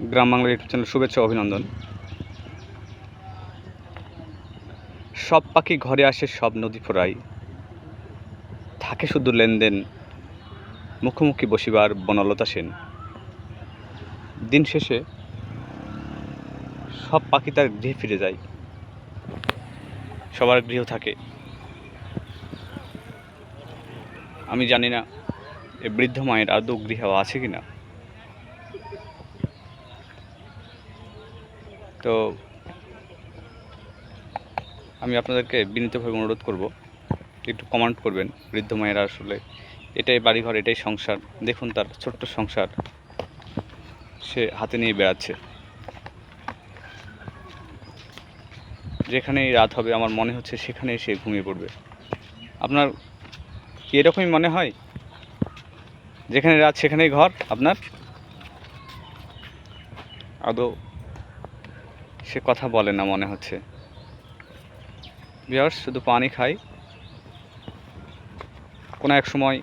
গ্রাম বাংলার YouTube channel শুভেচ্ছা অভিনন্দন। সব পাখি ঘরে আসে, সব নদী ফোরাই থাকে শুধু লেনদেন, মুখোমুখি বসিবার বনলতা সেন। দিন শেষে সব পাখি তার গৃহে ফিরে যায়। সবার গৃহ থাকে। আমি জানি না এ বৃদ্ধ মায়ের আদৌ গৃহ আছে কি না তো আমি আপনাদেরকে বিনীতভাবে অনুরোধ করব, একটু কমান্ড করবেন, বৃদ্ধ মায়েরা আসলে এটাই বাড়িঘর, এটাই সংসার। দেখুন তার ছোট্ট সংসার সে হাতে নিয়ে বেড়াচ্ছে। যেখানেই রাত হবে, আমার মনে হচ্ছে সেখানেই সে ঘুমিয়ে পড়বে। আপনার কি এরকমই মনে হয়? যেখানে রাত, সেখানেই ঘর আপনার? আদৌ সে কথা বলে না মনে হচ্ছে। বিয়ার্স শুধু পানি খাই। কোনো এক সময়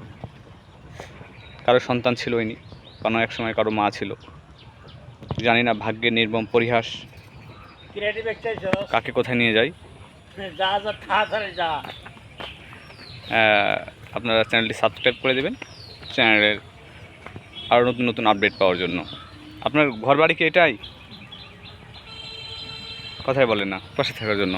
কারও সন্তান ছিলই নি কোনো এক সময় কারও মা ছিল। জানি না ভাগ্যের নির্মম পরিহাস কাকে কোথায় নিয়ে যায় যা যা তাড়াতাড়ি যা। আহ, আপনারা চ্যানেলটি সাবস্ক্রাইব করে দেবেন। চ্যানেলের আরও নতুন নতুন আপডেট পাওয়ার জন্য। আপনার ঘর বাড়ি কি এটাই? কথাই বলে না পাশে থাকার জন্য।